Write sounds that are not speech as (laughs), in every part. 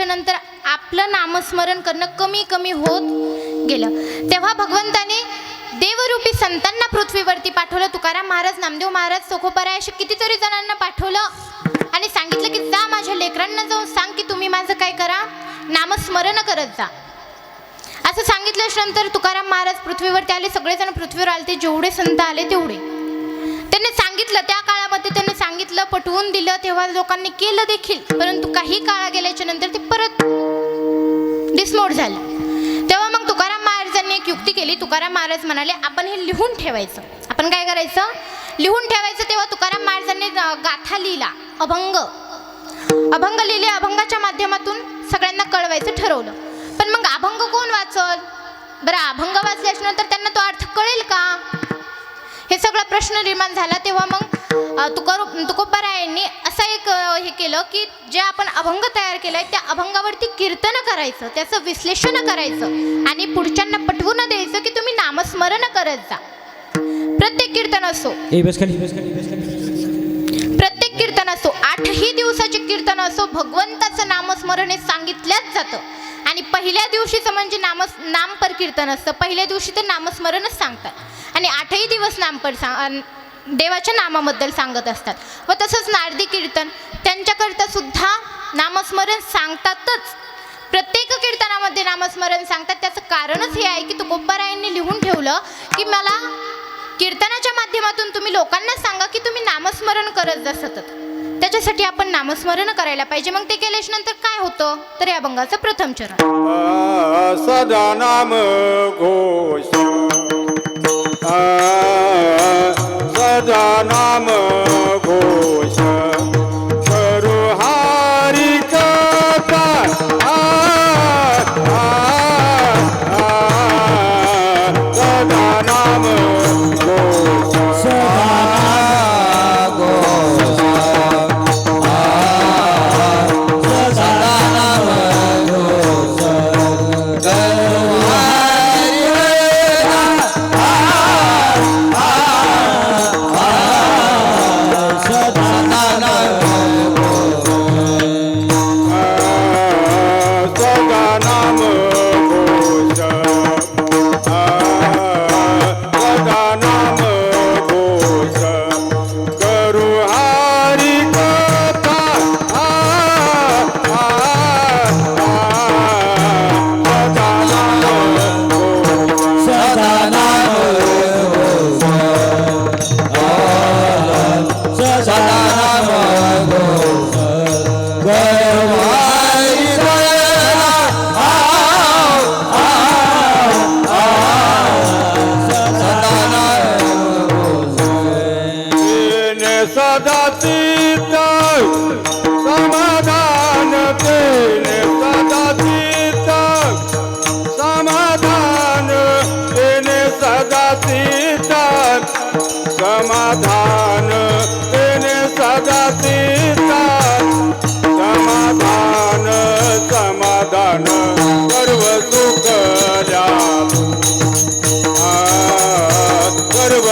गेल्याच्या आपलं नामस्मरण करणं कमी कमी होत गेलं. तेव्हा भगवंताने देवरूपी संतांना पृथ्वीवरती पाठवलं. तुकाराम महाराज नामदेव महाराज सोखोपराय असे कितीतरी जणांना पाठवलं आणि सांगितलं की जा माझ्या लेकरांना जाऊन सांग की तुम्ही माझं काय करा? नामस्मरण करत जा. असं सांगितल्याच्या नंतर तुकाराम महाराज पृथ्वीवरती आले. सगळेजण पृथ्वीवर आले. ते जेवढे संत आले तेवढे. त्यांनी सांगितलं त्या काळामध्ये त्यांनी सांगितलं पटवून दिलं तेव्हा लोकांनी केलं देखील. परंतु काही काळा गेल्याच्यानंतर ते परत डिसमोड झालं. तेव्हा मग तुकाराम महाराजांनी एक युक्ती केली. तुकाराम महाराज म्हणाले आपण हे लिहून ठेवायचं. आपण काय करायचं? लिहून ठेवायचं तेव्हा तुकाराम महाराजांनी गाथा लिहिला. अभंग. अभंग लिहिले अभंगाच्या माध्यमातून सगळ्यांना कळवायचं ठरवलं. पण मग अभंग कोण वाचल? बरं अभंग वाचल्याच्या नंतर त्यांना तो अर्थ कळेल का? हे सगळा प्रश्न निर्माण झाला. तेव्हा मग तुकारू तुकोबारायांनी असं एक हे केलं की जे आपण अभंग तयार केलाय त्या अभंगावरती कीर्तन करायचं त्याचं विश्लेषण करायचं आणि पुढच्यांना पटवून द्यायचं की तुम्ही नामस्मरण करत जा. प्रत्येक कीर्तन असो. प्रत्येक कीर्तन असो आठही दिवसाचे कीर्तन असो भगवंताचं नामस्मरण हे सांगितल्याच जातं. आणि पहिल्या दिवशीचं म्हणजे नाम नामपर कीर्तन असतं. पहिल्या दिवशी ते नामस्मरणच सांगतात. आणि आठही दिवस नामपर सांग देवाच्या नामाबद्दल सांगत असतात. व तसंच नारदी कीर्तन त्यांच्याकरता सुद्धा नामस्मरण सांगतातच. प्रत्येक कीर्तनामध्ये नामस्मरण सांगतात. त्याचं कारणच हे आहे की तुकोबारायांनी लिहून ठेवलं की मला कीर्तनाच्या माध्यमातून तुम्ही लोकांना सांगा की तुम्ही नामस्मरण करत जा सतत. त्याच्यासाठी आपण नामस्मरण करायला पाहिजे. मग ते केल्याच्यानंतर काय होतं? तर या अभंगाचं प्रथम चरण. सदा नाम घोष. आ, सदा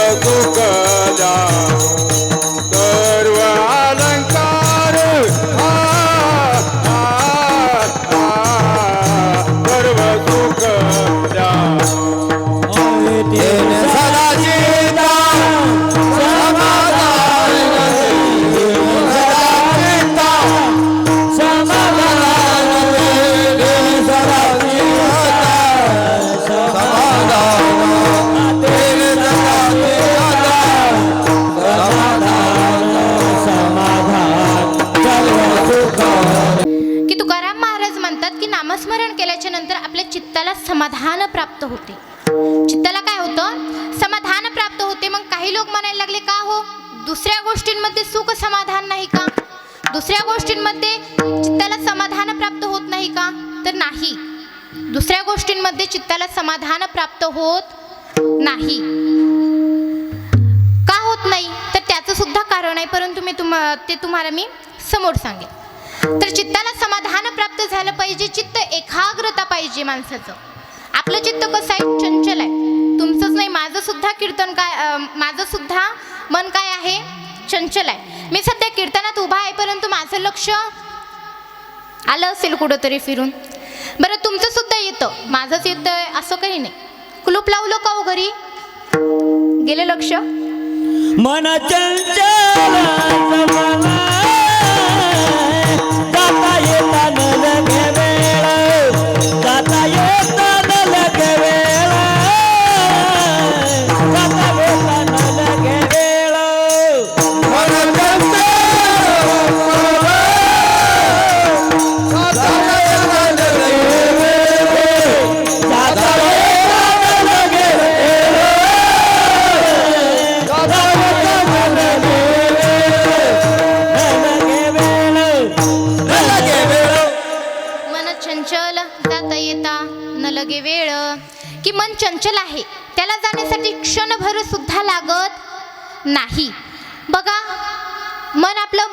सर्व चित्ताला काय होतं? समाधान प्राप्त होते. मग काही लोक म्हणायला लागले का हो? दुसऱ्या गोष्टींमध्ये सुख समाधान नाही का? दुसऱ्या गोष्टींमध्ये चित्ताला समाधान प्राप्त होत नाही का? तर नाही. दुसऱ्या गोष्टींमध्ये चित्ताला समाधान प्राप्त होत नाही. का होत नाही? तर त्याचं सुद्धा कारण आहे. परंतु मी तुम ते तुम्हाला मी समोर सांगेन. तर चित्ताला समाधान प्राप्त झालं पाहिजे. चित्त एकाग्रता पाहिजे माणसाचं. आपलं चित्त कसं आहे? चंचल आहे. तुमचंच नाही माझं सुद्धा कीर्तन काय माझं सुद्धा मन काय आहे? चंचल आहे. मी सध्या कीर्तनात उभा आहे परंतु माझं लक्ष आलं असेल कुठंतरी फिरून. बरं तुमचं सुद्धा येतं. माझंच येतं असं काही नाही. कुलूप लावलं का हो घरी? गेलं लक्ष? मन चंचल चल जाता येता न लगे वेळ. की मन चंचल आहे. त्याला जाण्यासाठी क्षणभर सुद्धा लागत नाही. बघा मन आपलं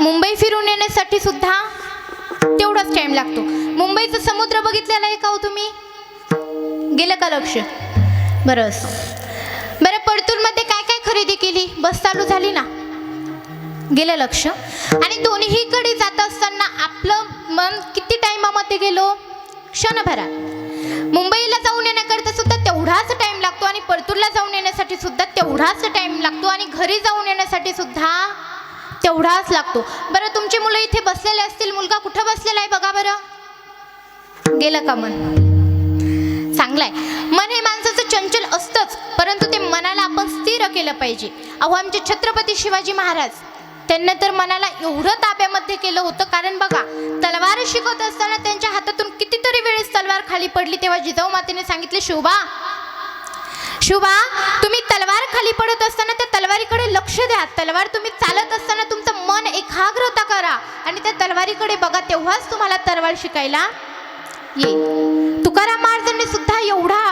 मुंबई फिरून येण्यासाठी सुद्धा तेवढाच टाइम लागतो. मुंबईचं समुद्र बघितलेला आहे का हो तुम्ही? गेलं का लक्ष? बरं बरं पडतूरमध्ये काय काय खरेदी केली? बस चालू झाली ना? गेलं लक्ष. आणि दोन्हीकडे जात असताना आपलं मन किती टाइमामध्ये गेलो? क्षणभरात. मुंबईला जाऊन येण्याकरता सुद्धा तेवढाच टाइम लागतो आणि परतूरला जाऊन येण्यासाठी सुद्धा तेवढाच टाइम लागतो आणि घरी जाऊन येण्यासाठी सुद्धा तेवढाच लागतो. बरं तुमची मुलं इथे बसलेले असतील. मुलगा कुठं बसलेला आहे बघा बरं. गेलं का मन? चांगलं आहे. मन हे माणसाचं चंचल असतंच परंतु ते मनाला आपण स्थिर केलं पाहिजे. अहो आमचे छत्रपती शिवाजी महाराज त्यांनी तर मनाला एवढं ताब्यामध्ये केलं होतं. कारण बघा तलवार शिकवत असताना त्यांच्या हातातून कितीतरी वेळेस तलवार खाली पडली तेव्हा जिजाऊ मातेने सांगितले शोभा शुभा तुम्ही तलवार खाली पडत असताना त्या तलवारीकडे लक्ष द्या. तलवार तुम्ही चालत असताना तुमचं मन एकाग्रता करा आणि त्या तलवारीकडे बघा तेव्हाच तुम्हाला तलवार शिकायला येईल. तुकाराम महाराजांनी सुद्धा एवढा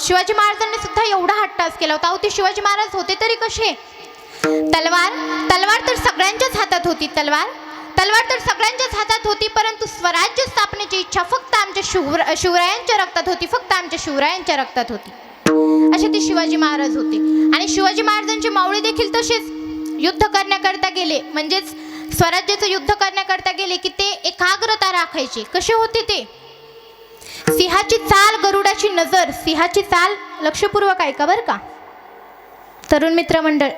शिवाजी महाराजांनी सुद्धा एवढा हट्टास केला होता. अहो ते शिवाजी महाराज होते तरी कसे? तलवार तलवार तर सगळ्यांच्याच हातात होती तलवार. तलवार तर सगळ्यांच्याच हातात होती परंतु स्वराज्य स्थापनेची इच्छा फक्त आमच्या शिवर शिवरायांच्या रक्तात होती फक्त आमच्या शिवरायांच्या रक्तात होती. असे ते शिवाजी महाराज होते. आणि शिवाजी महाराजांचे मावळे देखील तसेच युद्ध करण्याकरता गेले. म्हणजेच स्वराज्याचं युद्ध करण्याकरता गेले की ते एकाग्रता राखायचे. कसे होते ते? सिंहाची चाल गरुडाची नजर सिंहाची चाल लक्षपूर्वक ऐका बरं का. तरुण मित्र मंडळ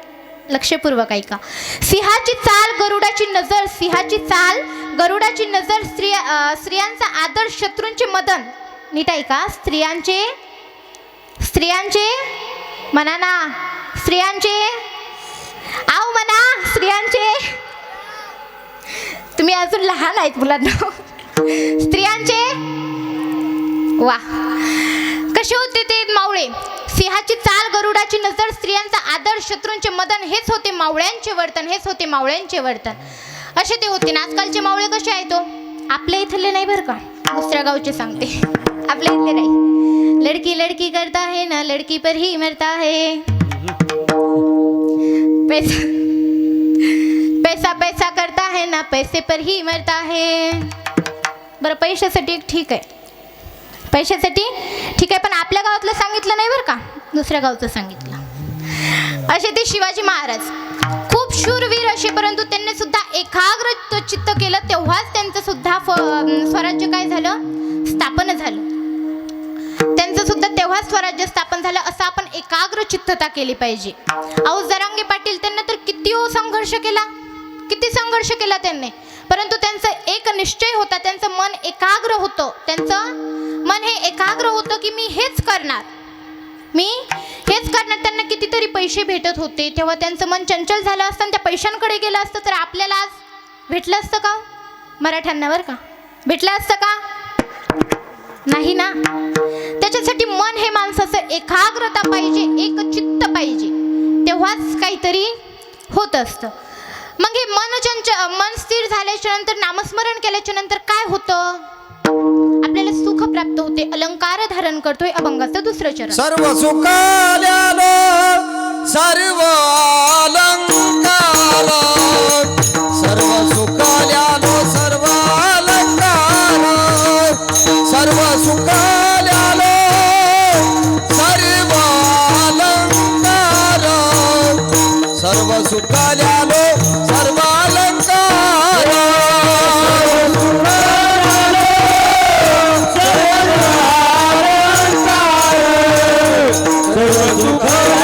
लक्षपूर्वक ऐका. सिंहाची चाल गरुडाची नजर सिंहाची चाल गरुडाची नजर स्त्रिया स्त्रियांचा आदर शत्रूंचे मदन. नीट ऐका. स्त्रियांचे स्त्रियांचे म्हणा ना स्त्रियांचे आव म्हणा स्त्रियांचे. तुम्ही अजून लहान आहेत मुलांना. स्त्रियांचे वा. कसे होते ते मावळे? देहाची चाल गरुडाची नजर स्त्रियांचा आदर शत्रूंचे मदन हेच होते मावळ्यांचे वर्तन हेच होते मावळ्यांचे वर्तन. असे ते होते. ना आजकालचे मावळे कसे आहेत तो आपल्या इथले नाही बरं का? दुसऱ्या गावचे सांगते. आपल्या इथले नाही. लडकी लडकी करता है ना लडकी पर ही मरता है. पैसा पैसा पैसा करता है ना पैसे पर ही मरता है. बरं पैशासाठी ठीक आहे. पैशासाठी ठीक आहे पण आपल्या गावातलं सांगितलं नाही बरं का? दुसऱ्या गावचं सांगितलं. असे ते शिवाजी महाराज. खूप शूरवीर असे परंतु त्यांनी सुद्धा एकाग्र चित्त केलं तेव्हाच त्यांचं सुद्धा फ स्वराज्य काय झालं? स्थापन झालं. त्यांचं सुद्धा तेव्हा स्वराज्य स्थापन झालं असं आपण एकाग्र चित्तता केली पाहिजे. अहो जरांगे पाटील त्यांना तर किती हो संघर्ष केला. किती संघर्ष केला त्यांनी. परंतु त्यांचं एक निश्चय होता त्यांचं मन एकाग्र होतं. त्यांचं मन हे एकाग्र होतं की मी हेच करणार. मी? हेच करणार. त्यांना कितीतरी पैसे भेटत होते. तेव्हा त्यांचं मन चंचल झालं असतं आणि त्या पैशांकडे गेलं असतं. तर आपल्याला आज भेटलं असतं का हो? मराठ्यांना बरं का? भेटलं असतं का? नाही ना? त्याच्यासाठी मन हे माणसाचं एकाग्रता पाहिजे एक चित्त पाहिजे. तेव्हाच काहीतरी होत असतं. मग हे मन चंच मन स्थिर झाल्याच्यानंतर नामस्मरण केल्याच्यानंतर काय होतं? आपल्याला सुख प्राप्त होते अलंकार धारण करतोय अभंगाचं दुसरं चरण. सर्व सुखाल्यालो सर्व अलंकार सर्व सुखाल्यालो सर्व अलंकार सर्व सुखाल्यालो सर्व अलंकार सर्व सुखाल्यालो Senhor do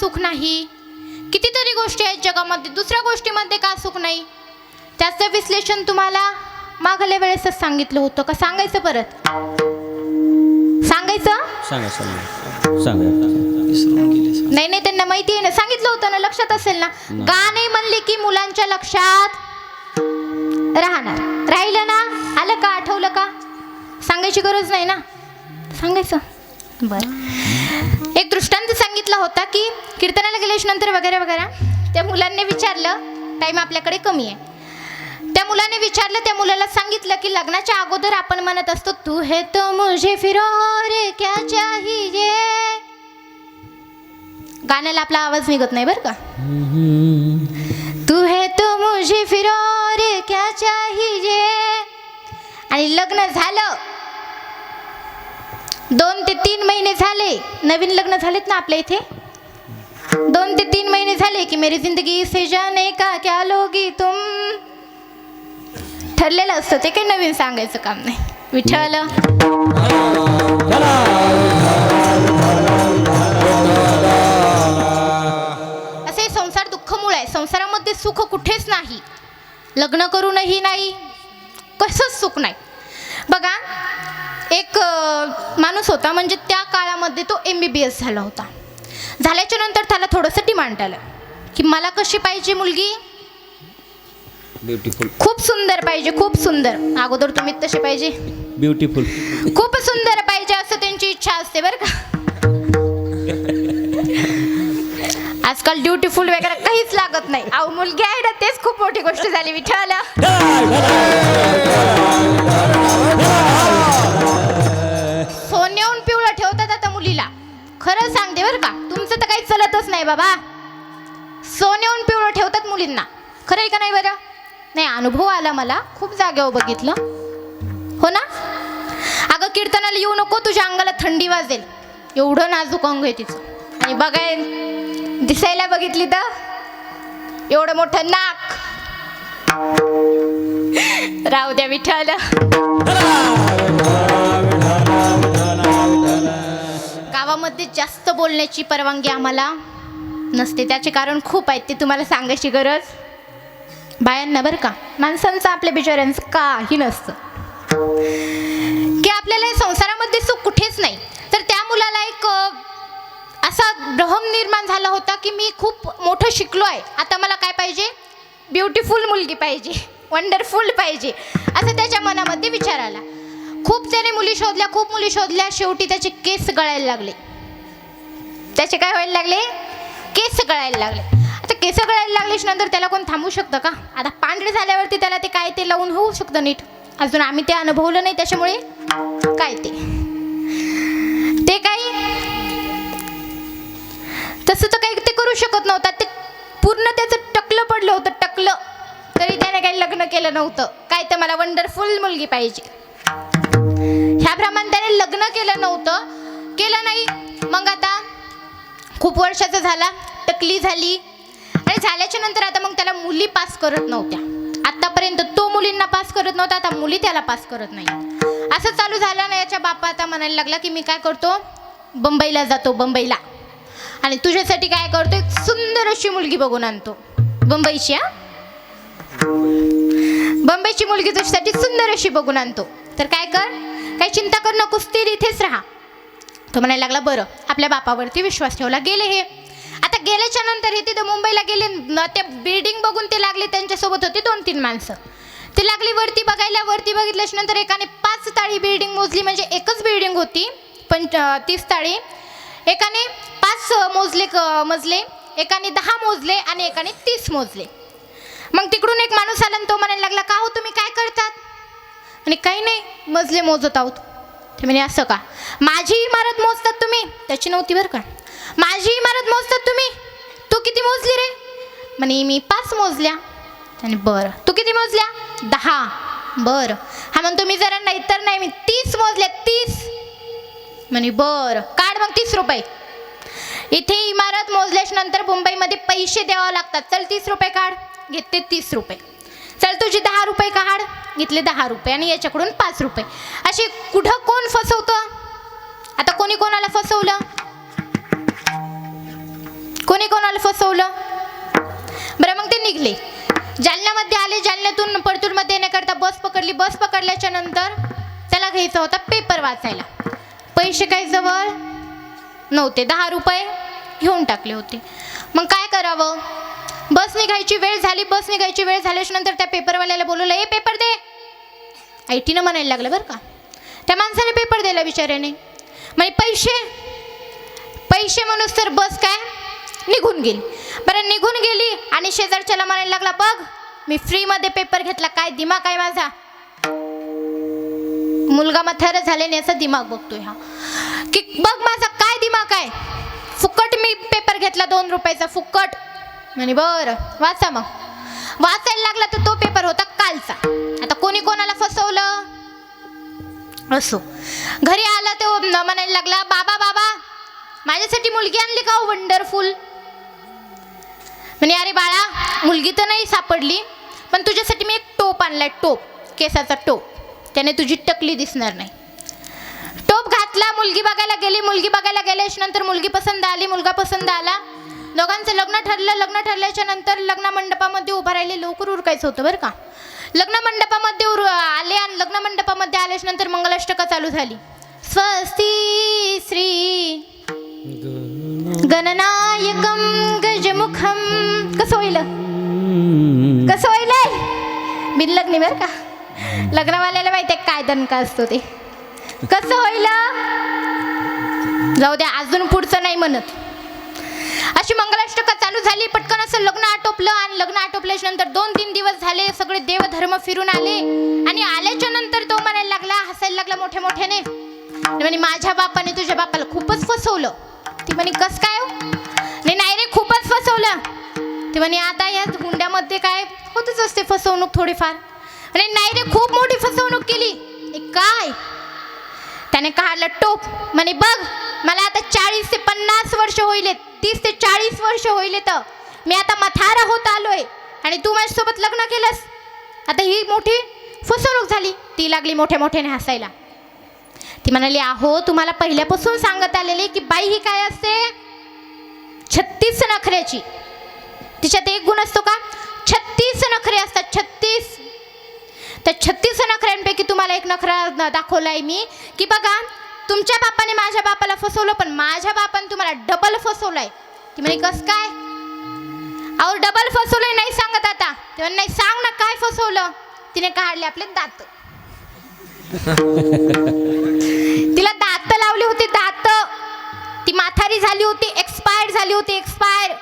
सुख नाही? कितीतरी गोष्टी आहेत जगामध्ये दुसऱ्या गोष्टीमध्ये का सुख नाही? त्याचं विश्लेषण तुम्हाला मागल्या वेळेसच सांगितलं होतं का? सांगायचं परत. सांगायचं? सांगा सांगा. सांगा. नाही नाही त्यांना माहिती आहे ना. सांगितलं होतं ना लक्षात असेल ना. गाणे म्हणले की मुलांच्या लक्षात राहणार. राहिलं ना? आलं का? आठवलं का? सांगायची गरज नाही ना? सांगायचं. बरं. सांगितला होता की कीर्तनाला गेल्याच्यानंतर वगैरे वगैरे त्या मुलांनी विचारलं टाईम आपल्याकडे कमी आहे. त्या मुलाने विचारलं त्या मुलाला सांगितलं की लग्नाच्या अगोदर आपण म्हणत असतो तू हे तो मुझे फिरो रे क्या चाहिए? गाण्याला आपला आवाज निघत नाही बरं का? तू हे तो मुझे फिरो रे क्या चाहिए? आणि लग्न झालं. दोन ते तीन महिने झाले. नवीन लग्न झालेत ना आपल्या इथे? दोन ते तीन महिने झाले की मेरी जिंदगी से जाने का क्या लोगी तुम? ठरलेलं असतं ते काही नवीन सांगायचं काम नाही. विठ्ठल. असे संसार दुःखमूळ आहे. संसारामध्ये सुख कुठेच नाही. लग्न करूनही नाही. कसंच सुख नाही. बघा एक माणूस होता म्हणजे त्या काळामध्ये तो एम बी बी एस झाला होता. झाल्याच्यानंतर त्याला थोडंसं डिमांड आलं की मला कशी पाहिजे मुलगी? ब्युटिफुल खूप सुंदर पाहिजे खूप सुंदर. अगोदर तुम्ही तसे पाहिजे? ब्युटिफुल खूप सुंदर पाहिजे असं त्यांची इच्छा असते बरं का. आजकाल ब्युटिफुल वगैरे काहीच लागत नाही. अहो मुलगी आहे ना तेच खूप मोठी गोष्ट झाली विठ्ठल. नेऊन पिवळं ठेवतात आता मुलीला. खरं सांगते बरं का तुमचं तर काही चलतच नाही बाबा. सोन्याहून पिवळं ठेवतात मुलींना. खरं आहे का नाही बरं? नाही अनुभव आला मला. खूप जागेवर बघितलं. हो ना? अगं कीर्तनाला येऊ नको तुझ्या अंगाला थंडी वाजेल. एवढं नाजूक अंग आहे तिचं. आणि बघाय दिसायला बघितली तर? एवढं मोठं नाक. राहू द्या विठ्ठल. गावामध्ये जास्त बोलण्याची परवानगी आम्हाला नसते. त्याचे कारण खूप आहेत ते तुम्हाला सांगायची गरज बायांना बरं का. माणसांचं आपल्या बिचाऱ्यांचं काही नसतं. की आपल्याला संसारामध्ये सुख कुठेच नाही. तर त्या मुलाला एक असा भ्रम निर्माण झाला होता की मी खूप मोठं शिकलो आहे. आता मला काय पाहिजे? ब्युटिफुल मुलगी पाहिजे. वंडरफुल पाहिजे. असं त्याच्या मनामध्ये विचार आला. खूप त्याने मुली शोधल्या खूप मुली शोधल्या. शेवटी त्याचे केस गळायला लागले. त्याचे काय व्हायला लागले? केस गळायला लागले. आता केस गळायला लागल्याच्या नंतर त्याला कोण थांबू शकतं का? आता पांढरे झाल्यावरती त्याला ते काय ते लावून होऊ शकतं नीट? अजून आम्ही ते अनुभवलं नाही त्याच्यामुळे. काय ते? ते काही तसं तर काही ते करू शकत नव्हता. ते पूर्ण त्याचं टकलं पडलं होतं टकलं. तरी त्याने काही लग्न केलं नव्हतं. काय तर मला वंडरफुल मुलगी पाहिजे. ह्याप्रमाणे त्याने लग्न केलं नव्हतं. केलं नाही. मग आता खूप वर्षाचा झाला टकली झाली. आणि झाल्याच्यानंतर आता मग त्याला मुली पास करत नव्हत्या. आतापर्यंत तो मुलींना पास करत नव्हता आता मुली त्याला पास करत नाही. असं चालू झालं ना याच्या बापा आता म्हणायला लागला की मी काय करतो? बंबईला जातो बंबईला. आणि तुझ्यासाठी काय करतो? एक सुंदर अशी मुलगी बघून आणतो. बंबईची हा? बंबईची मुलगी तुझ्यासाठी सुंदर अशी बघून आणतो. तर काय कर? काही चिंता कर नकोस ती इथेच राहा. तो म्हणायला लागला बरं आपल्या बापावरती विश्वास ठेवला गेले हे. आता गेल्याच्यानंतर हे तिथं मुंबईला गेले त्या बिल्डिंग बघून ते लागले त्यांच्यासोबत होती दोन तीन माणसं. ते लागली वरती बघायला वरती बघितल्याच्या नंतर एकाने पाच ताळी बिल्डिंग मोजली म्हणजे एकच बिल्डिंग होती पण तीस ताळी एकाने पाच मोजले क- मजले एकाने दहा मोजले आणि एकाने तीस मोजले. मग तिकडून एक माणूस आला आणि तो म्हणायला लागला का हो तुम्ही काय करतात? आणि काही नाही मजले मोजत आहोत. ते म्हणे असं का? माझी इमारत मोजतात तुम्ही? त्याची नव्हती बरं का? माझी इमारत मोजतात तुम्ही? तू किती मोजली रे? म्हणे मी पाच मोजल्या. आणि बरं. तू किती मोजल्या? दहा. बरं. हा म्हणतो मी जरा नाही तर नाही मी तीस मोजल्या तीस. म्हणे बरं. काढ मग तीस रुपये. इथे इमारत मोजल्याच्या नंतर मुंबईमध्ये पैसे द्यावं लागतात. चल तीस रुपये काढ. घेते तीस रुपये. चल तुझे दहा रुपये काढ. घेतले दहा रुपये आणि याच्याकडून पाच रुपये. असे कुठं कोण फसवतं? आता कोणी कोणाला फसवलं? कोणी कोणाला फसवलं? बरं मग ते निघले. जालन्यामध्ये आले जालन्यातून परतूरमध्ये येण्याकरता बस पकडली. बस पकडल्याच्या नंतर त्याला घ्यायचा होता पेपर वाचायला. पैसे काही जवळ नव्हते. दहा रुपये घेऊन टाकले होते. मग काय करावं? बस निघायची वेळ झाली बस निघायची वेळ झाल्याच्यानंतर त्या पेपरवाल्याला बोलवलं ए पेपर दे. आय टीनं म्हणायला लागलं बरं का. त्या माणसाने पेपर दिला बिचाऱ्याने. म्हणजे पैसे. पैसे म्हणून तर बस काय? निघून गेली. बरं निघून गेली आणि शेजारच्याला म्हणायला लागला बघ मी फ्रीमध्ये पेपर घेतला काय दिमाग आहे माझा. मुलगा मथार झाल्याने असा दिमाग बघतोय हा. की बघ माझा काय दिमाग आहे? फुकट मी पेपर घेतला दोन रुपयाचा फुकट. म्हणे बरं वाचा मग. वाचायला लागला तर तो पेपर होता कालचा. आता कोणी कोणाला फसवलं? असो. घरी आला तो म्हणायला लागला बाबा बाबा माझ्यासाठी मुलगी आणली का हो, वंडरफुल म्हणे अरे बाळा मुलगी तर नाही सापडली पण तुझ्यासाठी मी एक टोप आणलाय टोप केसाचा टोप. त्याने तुझी टकली दिसणार नाही. टोप घातला मुलगी बघायला गेली मुलगी बघायला गेल्याच्यानंतर मुलगी पसंत आली मुलगा पसंत आला. दोघांचं लग्न ठरलं लग्न ठरल्याच्या नंतर लग्न मंडपामध्ये उभं राहिले लवकर उरकायचं होतं बरं का? लग्न मंडपामध्ये उर आले आणि लग्न मंडपामध्ये आल्याच्यानंतर मंगलाष्टका चालू झाली. स्वस्ती श्री गणनायकम गजमुखम कसं होईल? कसं होईल बिनलग्नी बरं का? लग्नवाल्याला माहिती आहे काय दणका असतो ते. कसं होईल? जाऊ द्या अजून पुढचं नाही म्हणत. अशी मंगलाष्टका चालू झाली. पटकन असं लग्न आटोपलं आणि लग्न आटोपल्याच्या नंतर दोन तीन दिवस झाले सगळे देवधर्म फिरून आले. आणि आल्याच्यानंतर तो म्हणायला लागला हसायला लागला मोठ्या मोठ्याने म्हणे माझ्या बापाने तुझ्या बापाला खूपच फसवलं. ती म्हणे कस काय हो? नाही नाही रे खूपच फसवलं. ती म्हणे आता या हुंड्यामध्ये काय होतच असते फसवणूक थोडीफार. म्हणे नाही रे खूप मोठी फसवणूक केली. काय? त्याने काढलं टोप म्हणे बघ मला आता चाळीस ते पन्नास वर्ष होईल तीस ते चाळीस वर्ष होईल तर मी आता मथारा होत आलोय. आणि तू माझ्यासोबत लग्न केलंस. आता ही मोठी फसवणूक झाली. ती लागली मोठ्या मोठ्याने हसायला. ती म्हणाली आहो तुम्हाला पहिल्यापासून सांगत आलेले की बाई ही काय असते? छत्तीस नखऱ्याची. तिच्यात एक गुण असतो का? छत्तीस नखरे असतात. छत्तीस. तर छत्तीस नखऱ्यांपैकी तुम्हाला एक नखरा दाखवलाय मी की बघा तुमच्या बापाने माझ्या बापाला फसवलं पण माझ्या बापाने तुम्हाला डबल फसवलंय. ती म्हणे कस काय? अहो डबल फसवलंय नाही सांगत आता. तेव्हा नाही सांग ना काय फसवलं? तिने काढले आपले दात. (laughs) तिला दात लावली होती दात. ती माथारी झाली होती एक्सपायर झाली होती एक्सपायर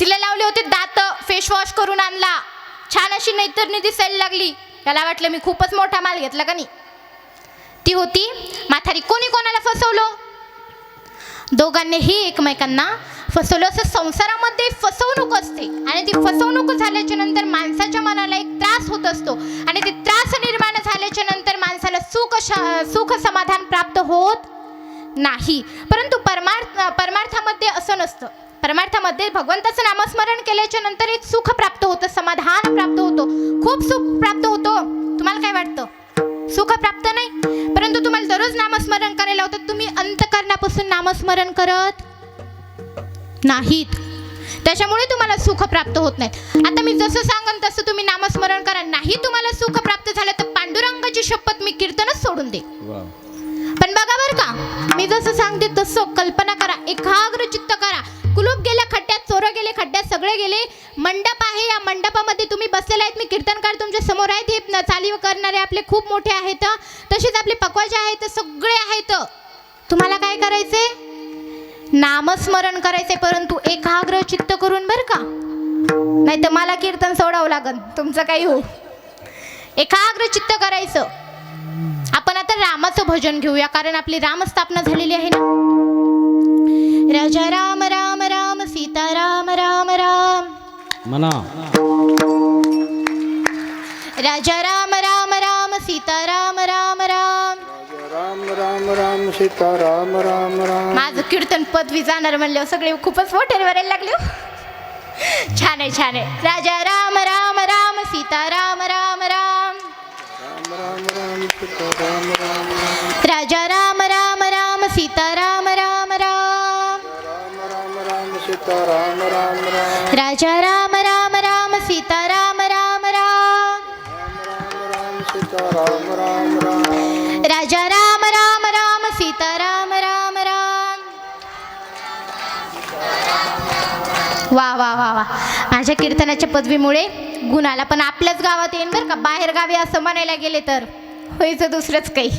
तिला लावले होते दात फेस वॉश करून आणला. छान अशी नैतरणी दिसायला लागली. त्याला वाटलं मी खूपच मोठा माल घेतला का नाही? ती होती. माथारी कोणी कोणाला फसवलं? दोघांनीही एकमेकांना फसवलं. असं संसारामध्ये फसवणूक असते. आणि ती फसवणूक झाल्याच्यानंतर माणसाच्या मनाला एक त्रास होत असतो. आणि ते त्रास निर्माण झाल्याच्यानंतर माणसाला सुख श- सुख समाधान प्राप्त होत नाही. परंतु परमार्थ परमार्थामध्ये असं नसतं. परमार्थामध्ये भगवंताचं नामस्मरण केल्याच्यानंतर एक सुख प्राप्त होतं समाधान प्राप्त होतो. खूप सुख प्राप्त होतो. तुम्हाला काय वाटतं? सुख प्राप्त नाही. परंतु तुम्हाला दररोज नामस्मरण करायला होतं तुम्ही अंतकरणापासून नामस्मरण करत नाहीत. त्याच्यामुळे तुम्हाला सुख प्राप्त होत नाही. आता मी जसं सांगन तसं तुम्ही नामस्मरण करा. नाही तुम्हाला सुख प्राप्त झालं तर पांडुरंगाची शपथ मी कीर्तनच सोडून दे पण बघा बरं का मी जसं सांगते तसं कल्पना करा एकाग्र चित्त करा. कुलूप गेल्या खड्ड्यात चोरं गेले खड्ड्यात सगळे गेले. मंडप आहे या मंडपामध्ये तुम्ही बसलेले आहेत. मी कीर्तनकार तुमच्यासमोर आहेत. हे न- चालीव करणारे आपले खूप मोठे आहेत. तसेच आपले पकवाजे आहेत सगळे आहेत. तुम्हाला काय करायचे? नामस्मरण करायचे परंतु एकाग्र चित्त करून बरं का. नाही तर मला कीर्तन सोडावं लागन. तुमचं काही हो. एकाग्र चित्त करायचं. आता रामाचं भजन घेऊया कारण आपली रामस्थापना झालेली आहे ना. राजा राम राम राम सीता राम राम राम. म्हणा. राजा राम राम राम सीता राम राम राम. राम राम राम सीता राम राम राम माझं कीर्तन पदवी जाणार म्हणल्यावर सगळे खूपच मोठ्याने वरायला लागले हो. छान आहे छान आहे. राजा राम राम राम सीता राम राम राम. राजा राम राम राम सीता राम राम राम। राम राम राम सीता राम राम राम राजा राम राम राम सीता राम राम राम राम राम सीता राम राम राम। राजा राम राम राम सीता राम राम राम। वा वा वा वा. माझ्या कीर्तनाच्या पदवीमुळे गुणाला पण आपल्याच गावात येईन बरं का? बाहेर गावी असं म्हणायला गेले तर. व्हायचं दुसरंच काही.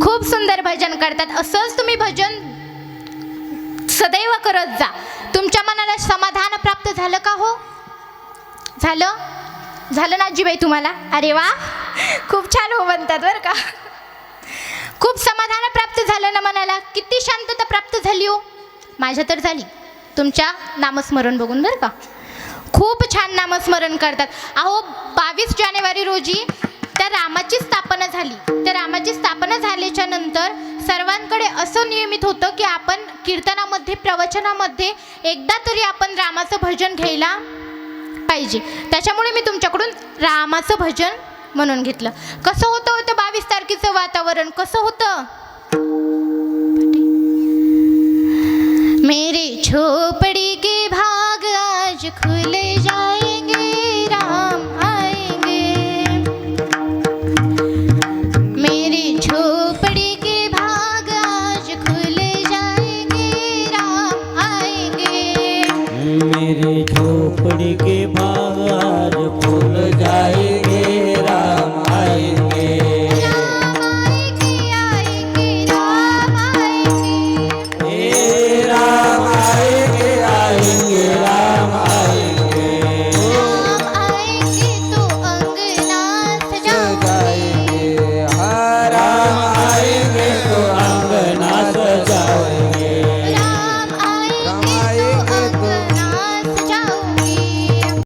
खूप सुंदर भजन करतात. असंच तुम्ही भजन सदैव करत जा. तुमच्या मनाला समाधान प्राप्त झालं का हो? झालं? झालं ना आजीबाई तुम्हाला? अरे वा! खूप छान हो म्हणतात बरं का. खूप समाधान प्राप्त झालं ना मनाला. किती शांतता प्राप्त झाली हो. माझ्या तर झाली. तुमच्या नामस्मरण बघून बरं का? खूप छान नामस्मरण करतात. अहो बावीस जानेवारी रोजी त्या रामाची स्थापना झाली. त्या रामाची स्थापना झाल्याच्यानंतर सर्वांकडे असं नियमित होतं की आपण कीर्तनामध्ये प्रवचनामध्ये एकदा तरी आपण रामाचं भजन घ्यायला पाहिजे. त्याच्यामुळे मी तुमच्याकडून रामाचं भजन म्हणून घेतलं. कसं होतं होतं बावीस तारखेचं वातावरण? कसं होतं? मेरे झोपड़ी के भाग आज खुले